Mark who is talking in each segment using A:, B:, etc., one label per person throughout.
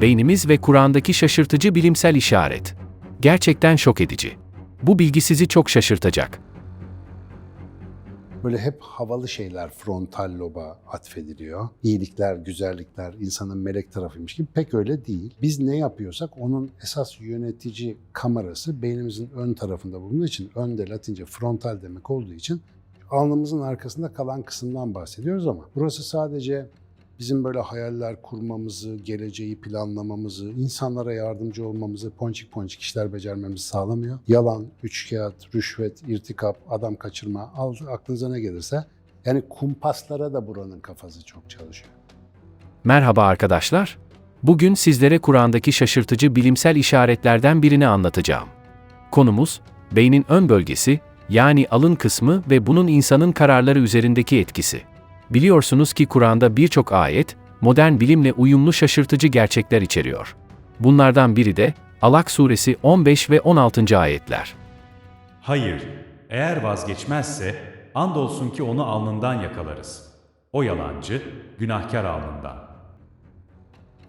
A: beynimiz ve Kur'an'daki şaşırtıcı bilimsel işaret. Gerçekten şok edici. Bu bilgi sizi çok şaşırtacak.
B: Böyle hep havalı şeyler frontal loba atfediliyor. İyilikler, güzellikler, insanın melek tarafıymış gibi pek öyle değil. Biz ne yapıyorsak onun esas yönetici kamerası beynimizin ön tarafında bulunduğu için, önde latince frontal demek olduğu için alnımızın arkasında kalan kısımdan bahsediyoruz ama burası sadece bizim böyle hayaller kurmamızı, geleceği planlamamızı, insanlara yardımcı olmamızı, ponçik ponçik işler becermemizi sağlamıyor. Yalan, üçkağıt, rüşvet, irtikap, adam kaçırma, al, aklınıza ne gelirse. Yani kumpaslara da buranın kafası çok çalışıyor.
A: Merhaba arkadaşlar. Bugün sizlere Kur'an'daki şaşırtıcı bilimsel işaretlerden birini anlatacağım. Konumuz, beynin ön bölgesi, yani alın kısmı ve bunun insanın kararları üzerindeki etkisi. Biliyorsunuz ki Kur'an'da birçok ayet, modern bilimle uyumlu şaşırtıcı gerçekler içeriyor. Bunlardan biri de Alak suresi 15 ve 16. ayetler.
C: Hayır, eğer vazgeçmezse andolsun ki onu alnından yakalarız. O yalancı, günahkar alnından.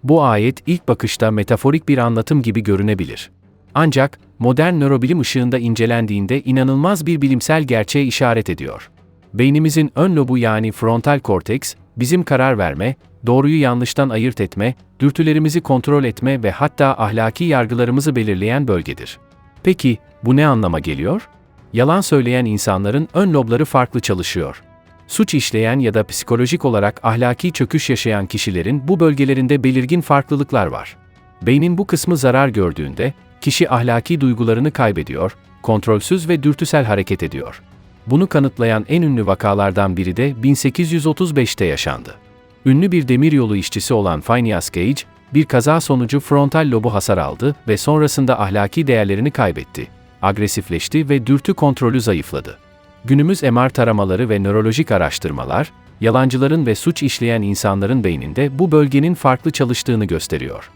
A: Bu ayet ilk bakışta metaforik bir anlatım gibi görünebilir. Ancak modern nörobilim ışığında incelendiğinde inanılmaz bir bilimsel gerçeğe işaret ediyor. Beynimizin ön lobu yani frontal korteks, bizim karar verme, doğruyu yanlıştan ayırt etme, dürtülerimizi kontrol etme ve hatta ahlaki yargılarımızı belirleyen bölgedir. Peki, bu ne anlama geliyor? Yalan söyleyen insanların ön lobları farklı çalışıyor. Suç işleyen ya da psikolojik olarak ahlaki çöküş yaşayan kişilerin bu bölgelerinde belirgin farklılıklar var. Beynin bu kısmı zarar gördüğünde, kişi ahlaki duygularını kaybediyor, kontrolsüz ve dürtüsel hareket ediyor. Bunu kanıtlayan en ünlü vakalardan biri de 1835'te yaşandı. Ünlü bir demiryolu işçisi olan Phineas Gage, bir kaza sonucu frontal lobu hasar aldı ve sonrasında ahlaki değerlerini kaybetti. Agresifleşti ve dürtü kontrolü zayıfladı. Günümüz MR taramaları ve nörolojik araştırmalar, yalancıların ve suç işleyen insanların beyninde bu bölgenin farklı çalıştığını gösteriyor.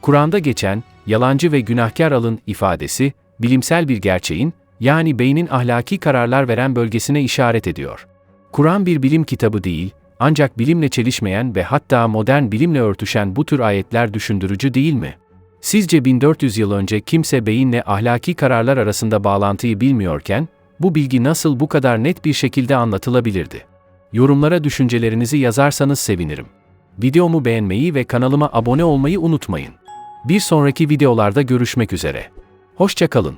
A: Kur'an'da geçen yalancı ve günahkar alın ifadesi bilimsel bir gerçeğin yani beynin ahlaki kararlar veren bölgesine işaret ediyor. Kur'an bir bilim kitabı değil, ancak bilimle çelişmeyen ve hatta modern bilimle örtüşen bu tür ayetler düşündürücü değil mi? Sizce 1400 yıl önce kimse beyinle ahlaki kararlar arasında bağlantıyı bilmiyorken, bu bilgi nasıl bu kadar net bir şekilde anlatılabilirdi? Yorumlara düşüncelerinizi yazarsanız sevinirim. Videomu beğenmeyi ve kanalıma abone olmayı unutmayın. Bir sonraki videolarda görüşmek üzere. Hoşçakalın.